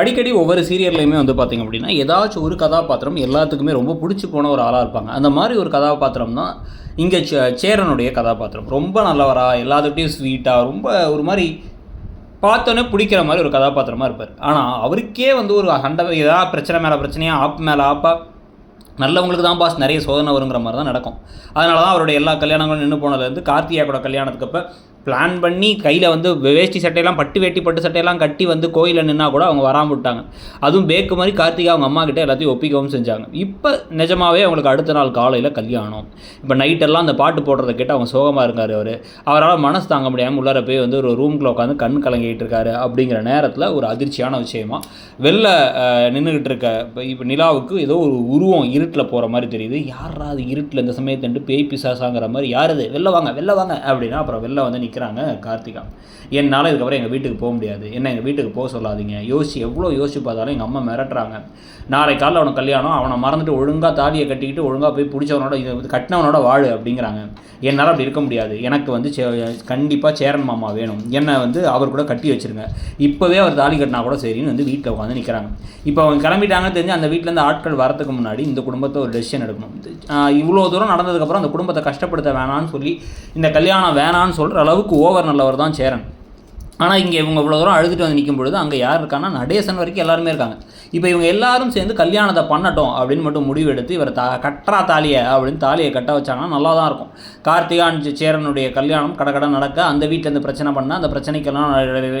அடிக்கடி ஒவ்வொரு சீரியல்லையுமே வந்து பார்த்திங்க அப்படின்னா ஏதாச்சும் ஒரு கதாபாத்திரம் எல்லாத்துக்குமே ரொம்ப பிடிச்சி போன ஒரு ஆளாக இருப்பாங்க. அந்த மாதிரி ஒரு கதாபாத்திரம் தான் இங்கே சேரனுடைய கதாபாத்திரம். ரொம்ப நல்லவரா எல்லாத்துக்கிட்டையும் ஸ்வீட்டாக ரொம்ப ஒரு மாதிரி பார்த்தோன்னே பிடிக்கிற மாதிரி ஒரு கதாபாத்திரமாக இருப்பார். ஆனால் அவருக்கே வந்து ஒரு சண்டை ஏதாவது பிரச்சனை மேலே பிரச்சனையாக ஆப் மேலே ஆப்பாக நல்லவங்களுக்கு தான் பாஸ் நிறைய சோதனை வருங்கிற மாதிரி தான் நடக்கும். அதனால தான் அவருடைய எல்லா கல்யாணங்களும் நின்று போனதுலேருந்து கார்த்தியா கூட கல்யாணத்துக்கு அப்போ பிளான் பண்ணி கையில் வந்து வேஷ்டி சட்டையெல்லாம் பட்டு வேட்டி பட்டு சட்டையெல்லாம் கட்டி வந்து கோயிலில் நின்னா கூட அவங்க வராமல் விட்டாங்க. அதுவும் பேக்கு மாதிரி கார்த்திகா அவங்க அம்மா கிட்ட எல்லாத்தையும் ஒப்பிக்கவும் செஞ்சாங்க. இப்போ நிஜமாவே அவங்களுக்கு அடுத்த நாள் காலையில் கல்யாணம். இப்போ நைட்டெல்லாம் அந்த பாட்டு போடுறத கேட்டு அவங்க சோகமாக இருக்கார் அவர். அவரால் மனசு தாங்க முடியாமல் உள்ளார போய் வந்து ஒரு ரூம்குள்ளே உட்காந்து கண் கலங்கிட்டு இருக்காரு அப்படிங்கிற நேரத்தில் ஒரு அதிர்ச்சியான விஷயமா வெளில நின்றுக்கிட்டு இருக்க இப்போ நிலாவுக்கு ஏதோ ஒரு உருவம் இருட்டில் போகிற மாதிரி தெரியுது. யாரா அது இருட்டில் இந்த சமயத்தண்டு பேய் பிசாசாங்கிற மாதிரி யார் அது வெளில வாங்க வெளில வாங்க அப்படின்னா அப்புறம் வெளில வந்து நிற்கிறாங்க கார்த்திகா. என்னால் இதுக்கப்புறம் எங்கள் வீட்டுக்கு போக முடியாது. என்ன எங்கள் வீட்டுக்கு போக சொல்லாதீங்க. யோசிச்சு எவ்வளோ யோசிச்சு பார்த்தாலும் எங்கள் அம்மா மிரட்டுறாங்க. நாளை காலையில் அவனுக்கு கல்யாணம் அவனை மறந்துட்டு ஒழுங்காக தாலியை கட்டிக்கிட்டு ஒழுங்காக போய் பிடிச்சவனோட இது கட்டினவனோட வாழு அப்படிங்கிறாங்க. என்னால் அப்படி இருக்க முடியாது. எனக்கு வந்து சே கண்டிப்பாக சேரன் மாமா வேணும். என்னை வந்து அவர் கூட கட்டி வச்சுருங்க. இப்போவே அவர் தாலி கட்டினா கூட சரின்னு வந்து வீட்டில் உட்காந்து நிற்கிறாங்க இப்போ அவங்க கிளம்பிட்டாங்கன்னு தெரிஞ்சு அந்த வீட்டிலேருந்து ஆட்கள் வரத்துக்கு முன்னாடி இந்த குடும்பத்தை ஒரு டெசிஷன் எடுக்கணும். இவ்வளோ தூரம் நடந்ததுக்கப்புறம் அந்த குடும்பத்தை கஷ்டப்படுத்த வேணான்னு சொல்லி இந்த கல்யாணம் வேணான்னு சொல்கிற அளவு அளவுக்கு ஓவர் நல்லவர் தான் சேரன். ஆனால் இங்கே இவங்க இவ்வளோ தூரம் அழுதுட்டு வந்து நிற்கும் பொழுது அங்கே யார் இருக்கான்னா நடேசன் வரைக்கும் எல்லாருமே இருக்காங்க. இப்போ இவங்க எல்லாரும் சேர்ந்து கல்யாணத்தை பண்ணட்டும் அப்படின்னு மட்டும் முடிவு எடுத்து இவர் தா கட்டுறா தாலியை அப்படின்னு தாலியை கட்ட வச்சாங்கன்னா நல்லா தான் இருக்கும் கார்த்திகா சேரனுடைய கல்யாணம் கடை நடக்க அந்த வீட்டில் இருந்து பிரச்சனை பண்ணால் அந்த பிரச்சனைக்கெல்லாம்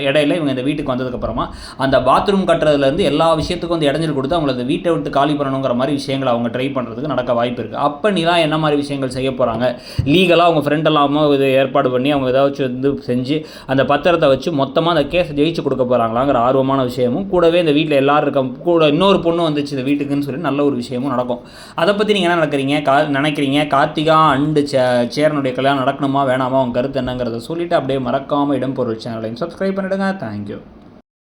இடையில இவங்க இந்த வீட்டுக்கு வந்ததுக்கப்புறமா அந்த பாத்ரூம் கட்டுறதுலேருந்து எல்லா விஷயத்துக்கும் வந்து இடைஞ்சல் கொடுத்து அவங்களை அந்த வீட்டை விட்டு காலி பண்ணணுங்கிற மாதிரி விஷயங்களை அவங்க ட்ரை பண்ணுறதுக்கு நடக்க வாய்ப்பு இருக்குது அப்போ நீலாம் என்ன மாதிரி விஷயங்கள் செய்ய போகிறாங்க லீகலாக அவங்க ஃப்ரெண்ட் இல்லாமல் இது ஏற்பாடு பண்ணி அவங்க ஏதாச்சும் வந்து செஞ்சு அந்த பத்திரத்தை வச்சு மொத்தமாக அந்த கேஸை ஜெயிச்சு கொடுக்க போகிறாங்களாங்கிற ஆர்வமான விஷயமும் கூடவே இந்த வீட்டில் எல்லோரும் இருக்க கூட இன்னொரு பொண்ணு வந்துச்சு இந்த வீட்டுக்குன்னு சொல்லி நல்ல ஒரு விஷயமும் நடக்கும். அதை பற்றி நீங்கள் என்ன நடக்கிறீங்க கா நினைக்கிறீங்க? கார்த்திகா அண்டு சே சேரனுடைய கல்யாணம் நடக்கணுமா வேணாமா? உங்கள் கருத்து என்னங்கிறத சொல்லிவிட்டு அப்படியே மறக்காமல் இடம்பொருள் சேனலையும் சப்ஸ்கிரைப் பண்ணிவிடுங்க தேங்க்யூ